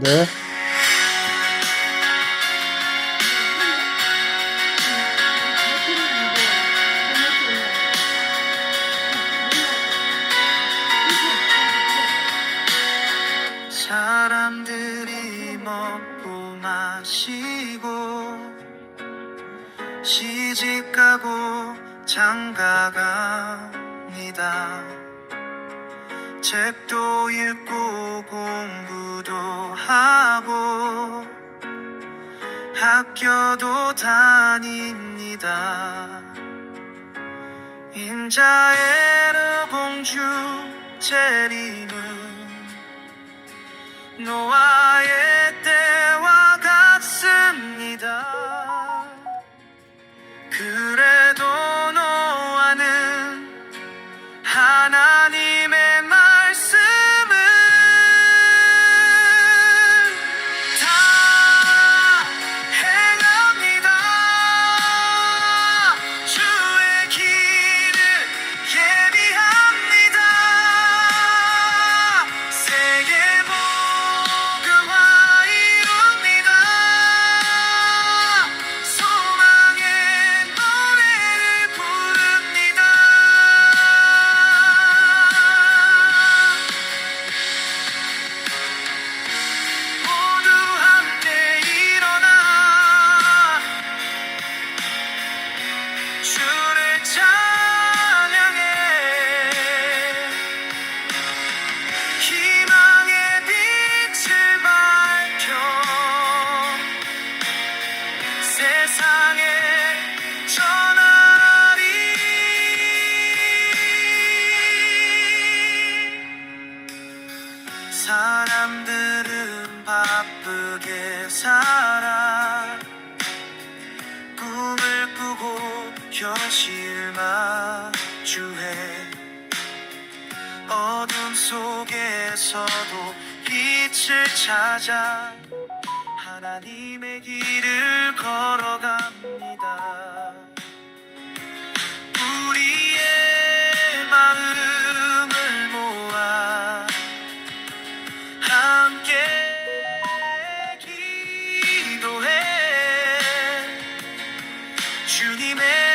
네. 사람들이 먹고 마시고 시집가고 장가갑니다 책도 읽고 공부도 하고 학교도 다닙니다 인자에르 공주 제리는 노아의 때와 같습니다. 그래 바쁘게 살아 꿈을 꾸고 현실 마주해 어둠 속에서도 빛을 찾아 하나님의 길을 걸어갑니다. 주님의